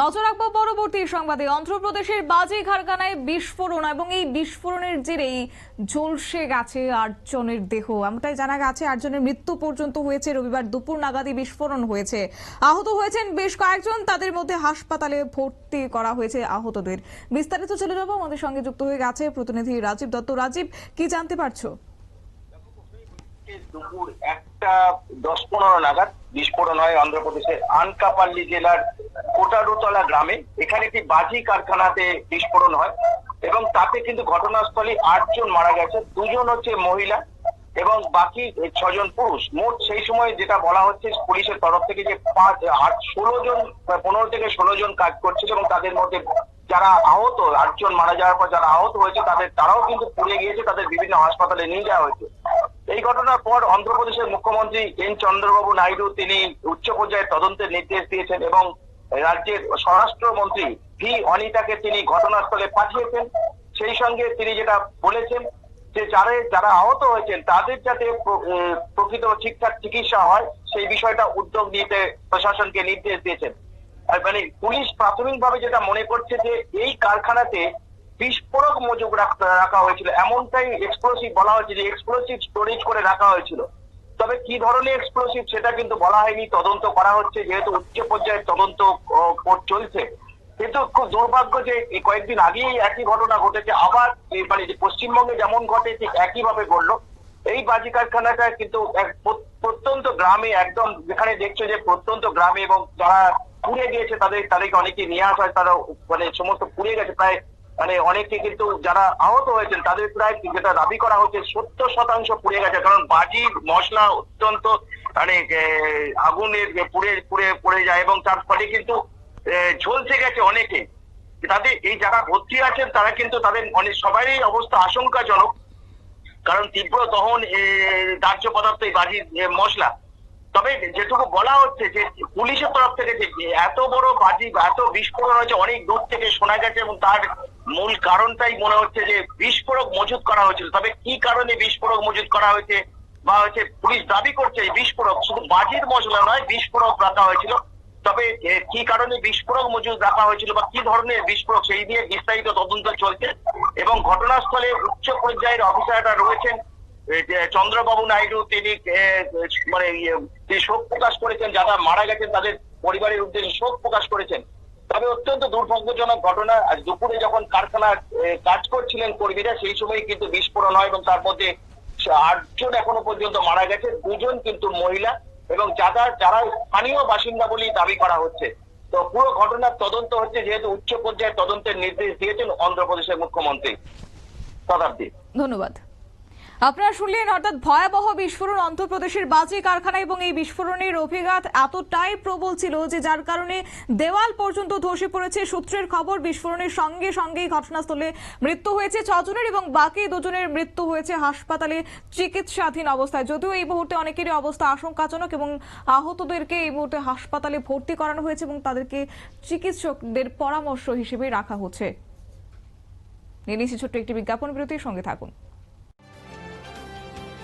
নজর রাখব পরবর্তী সংবাদে। অন্ধ্রপ্রদেশের বাজি কারখানায় বিস্ফোরণ এবং এই বিস্ফোরণের জেরেই ঝলসে গেছে আটজনের দেহ। এমনটাই জানা গেছে, আটজনের মৃত্যু পর্যন্ত হয়েছে। রবিবার দুপুর নাগাদই বিস্ফোরণ হয়েছে। আহত হয়েছেন বেশ কয়েকজন, তাদের মধ্যে হাসপাতালে ভর্তি করা হয়েছে আহতদের। বিস্তারিত চলে যাব, আমাদের সঙ্গে যুক্ত হয়ে গেছে প্রতিনিধি রাজীব দত্ত। রাজীব, কি জানতে পারছ? দুপুর একটা দশ পনেরো নাগাদ বিস্ফোরণ হয় অন্ধ্রপ্রদেশের আনকাপাল্লি জেলার কোটারুতলা গ্রামে এখানে একটি বাজি কারখানাতে বিস্ফোরণ হয় এবং তাতে কিন্তু ঘটনাস্থলে আটজন মারা গেছে, দুজন হচ্ছে মহিলা এবং বাকি ছজন পুরুষ। মোট সেই সময় যেটা বলা হচ্ছে, পুলিশের তরফ থেকে যে পাঁচ, আট, ষোলো জন, পনেরো থেকে ষোলো জন কাজ করছিল এবং তাদের মধ্যে যারা আহত, আটজন মারা যাওয়ার পর যারা আহত হয়েছে, তাদের, তারাও কিন্তু পুড়ে গিয়েছে, তাদের বিভিন্ন হাসপাতালে নিয়ে যাওয়া হয়েছে। এই ঘটনার পর অন্ধ্রপ্রদেশের মুখ্যমন্ত্রী এন চন্দ্রবাবু নাইডু তিনি উচ্চ পর্যায়ে তদন্তের নির্দেশ দিয়েছেন এবং রাজ্যের স্বরাষ্ট্রমন্ত্রী ভি অনিতাকে তিনি ঘটনাস্থলে পাঠিয়েছেন। সেই সঙ্গে তিনি যেটা বলেছেন যে যারা যারা আহত হয়েছেন তাদের যাতে প্রকৃত ঠিকঠাক চিকিৎসা হয়, সেই বিষয়টা উদ্যোগ নিতে প্রশাসনকে নির্দেশ দিয়েছেন। মানে পুলিশ প্রাথমিকভাবে যেটা মনে করছে যে এই কারখানাতে বিস্ফোরক মজুগ রাখ- হয়েছিল। এমনটাই এক্সপ্লোসিভ বলা হয়েছে যে এক্সপ্লোসিভ স্টোরেজ করে রাখা হয়েছিল। তবে কি ধরনের এক্সপ্লোসিভ সেটা কিন্তু বলা হয়নি। তদন্ত করা হচ্ছে, যেহেতু উচ্চ পর্যায়ের তদন্ত চলছে। কিন্তু খুব দুর্ভাগ্য যে কয়েকদিন আগেই একই ঘটনা ঘটেছে। আবার মানে যে পশ্চিমবঙ্গে যেমন ঘটে, ঠিক একইভাবে ঘটলো। এই বাজি কারখানাটা কিন্তু প্রত্যন্ত গ্রামে একদম যেখানে দেখছ যে প্রত্যন্ত গ্রামে এবং যারা পুড়ে গিয়েছে তাদের, তাদেরকে অনেকে নিয়ে আসা হয় তারা মানে সমস্ত পুড়ে গেছে। প্রায় মানে অনেকে কিন্তু যারা আহত হয়েছেন, তাদের প্রায় যেটা দাবি করা হচ্ছে, সত্তর শতাংশ পুড়ে গেছে। কারণ বাজি, মশলা অত্যন্ত মানে আগুনের পুড়ে পুড়ে, পড়ে যায় এবং তার ফলে কিন্তু ঝলসে গেছে অনেকে। তাদের এই যারা ভর্তি আছেন, তারা কিন্তু তাদের অনেক সবারই অবস্থা আশঙ্কাজনক। কারণ তীব্র দহন দাহ্য পদার্থ এই বাজির মশলা। তবে যেটুকু বলা হচ্ছে যে, পুলিশের তরফ থেকে এত বড় বাজি এত বিস্ফোরণ হয়েছে, অনেক দূর থেকে শোনা গেছে এবং তার মূল কারণটাই মনে হচ্ছে যে বিস্ফোরক মজুত করা হয়েছিল। তবে কি কারণে বিস্ফোরক মজুত করা হয়েছে বা হচ্ছে পুলিশ দাবি করছে বিস্ফোরক? শুধু বাজির মশলা নয় বিস্ফোরক রাখা হয়েছিল। তবে কি কারণে বিস্ফোরক মজুদ রাখা হয়েছিল বা কি ধরনের বিস্ফোরক সেই নিয়ে বিস্তারিত তদন্ত চলছে। এবং ঘটনাস্থলে উচ্চ পর্যায়ের অফিসাররা রয়েছেন। চন্দ্রবাবু নাইডু তিনি মানে ইয়ে, শোক প্রকাশ করেছেন। যারা মারা গেছেন তাদের পরিবারের উদ্দেশ্যে শোক প্রকাশ করেছেন। তবে অত্যন্ত দুর্ভাগ্যজনক ঘটনা, আজ দুপুরে যখন কারখানা কাজ করছিলেন কর্মীরা, সেই সময় কিন্তু বিস্ফোরণ হয় এবং তার মধ্যে আটজন এখনও পর্যন্ত মারা গেছে। দুজন কিন্তু মহিলা এবং যারা যারা স্থানীয় বাসিন্দা বলেই দাবি করা হচ্ছে। তো পুরো ঘটনার তদন্ত হচ্ছে, যেহেতু উচ্চ পর্যায়ে তদন্তের নির্দেশ দিয়েছেন অন্ধ্রপ্রদেশের মুখ্যমন্ত্রী। শতাব্দী ধন্যবাদ। আপনারা শুনলেন অর্থাৎ ভয়াবহ বিস্ফোরণ অন্ধ্রপ্রদেশের বাজি কারখানা এবং এই বিস্ফোরণের অভিঘাত এতটাই প্রবল ছিল যে যার কারণে দেওয়াল পর্যন্ত ধসে পড়েছে সূত্রের খবর বিস্ফোরণের সঙ্গে সঙ্গেই ঘটনাস্থলে মৃত্যু হয়েছে ছজনের এবং বাকি দুজনের মৃত্যু হয়েছে হাসপাতালে চিকিৎসাধীন অবস্থায়। যদিও এই মুহূর্তে অনেকেরই অবস্থা আশঙ্কাজনক এবং আহতদেরকে এই মুহূর্তে হাসপাতালে ভর্তি করানো হয়েছে এবং তাদেরকে চিকিৎসকদের পরামর্শ হিসেবে রাখা হচ্ছে। নিয়ে নিচ্ছি ছোট্ট একটি বিজ্ঞাপন বিরতির সঙ্গে থাকুন।